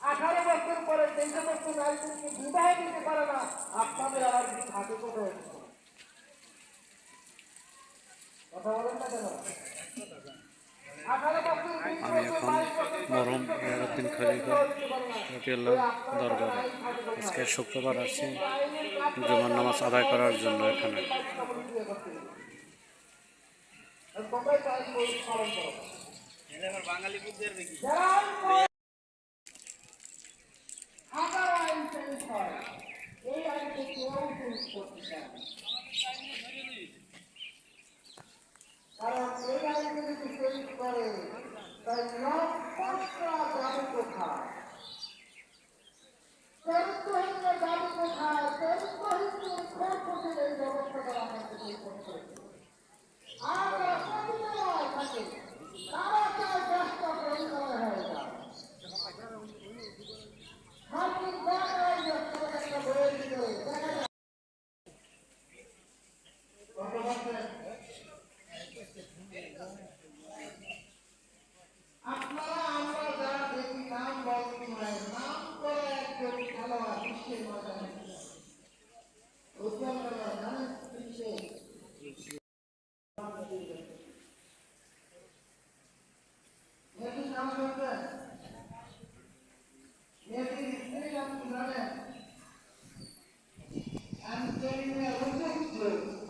আঠারো বছর পরে তেইশ সমস্ত নারীদেরকে বিবাহ দিতে পারে না আপনাদের অ্যালার্জি থাকে কোথায় কথা বলেন না কেন আঠারো বছর বিশ আমি বছর, এখন বাইশ বছর মরম ইয়ারুদ্দিন খলিফা রবিউল্লাহ দরবারে আজকে শুক্রবার আছি জুমার নামাজ আদায় করার জন্য এখানে। কারণ এই আইনকে যদি করে, তাই যাবে কোথায় চরিত্রহীনের যাবে কোথায় চরিত্রহীনের খোঁজ খোঁজে এই ব্যবস্থাটা আমাকে তৈরি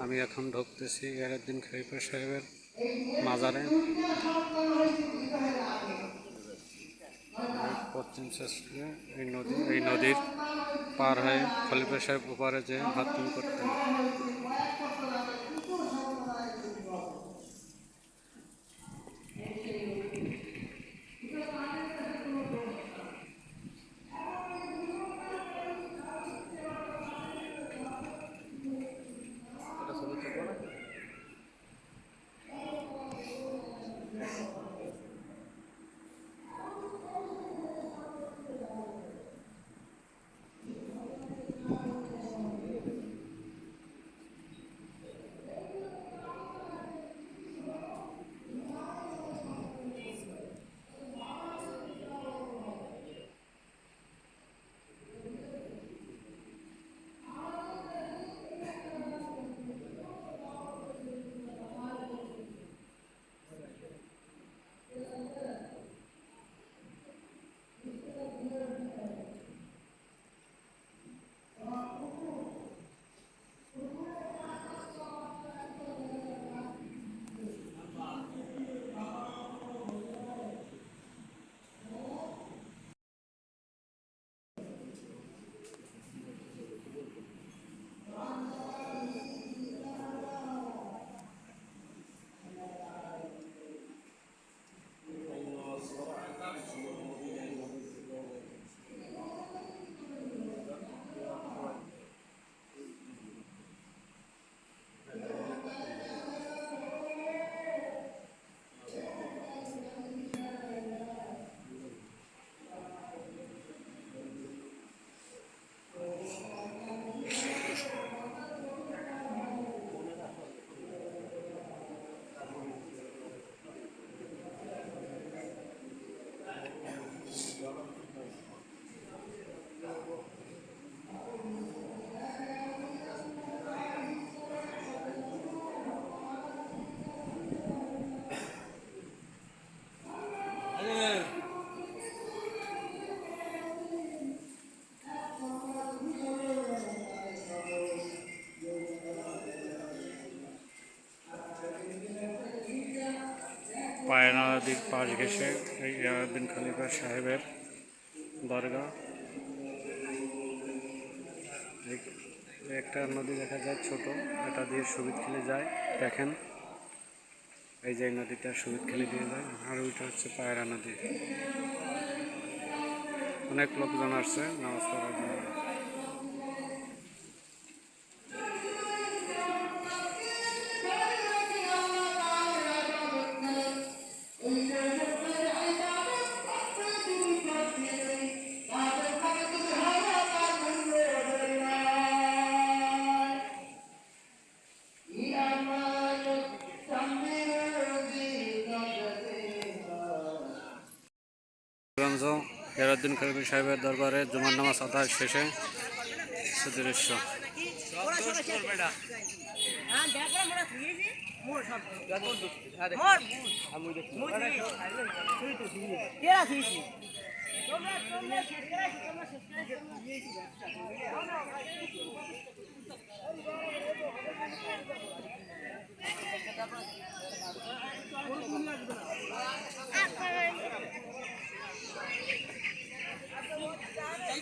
আমি এখন ঢুকতেছি ইয়ারুদ্দিন খলিফা সাহেবের মাজারে। পশ্চিম শেষে এই নদী, এই নদীর পার হয়ে খলিফা সাহেব ওপারে যে বাথরুম করতেন। পায়না নদীর পাশ ঘেসে এই ইয়ারুদ্দিন খলিফা সাহেবের দরগা একটা নদী দেখা যায় ছোট, এটা দিয়ে সুবিদ খেলে যায়। দেখেন, এই যে নদীটা সুবিদ খেলে দিয়ে যায়, আর ওইটা হচ্ছে পায়রা নদী। অনেক লোকজন আসছে, নামাজ পড়ার জন্য। গঞ্জ হেরাদ্দিন করিম সাহেবের দরবারে জুমার নামাজ আদায় শেষে সুদৃশ্য হ্যাঁ,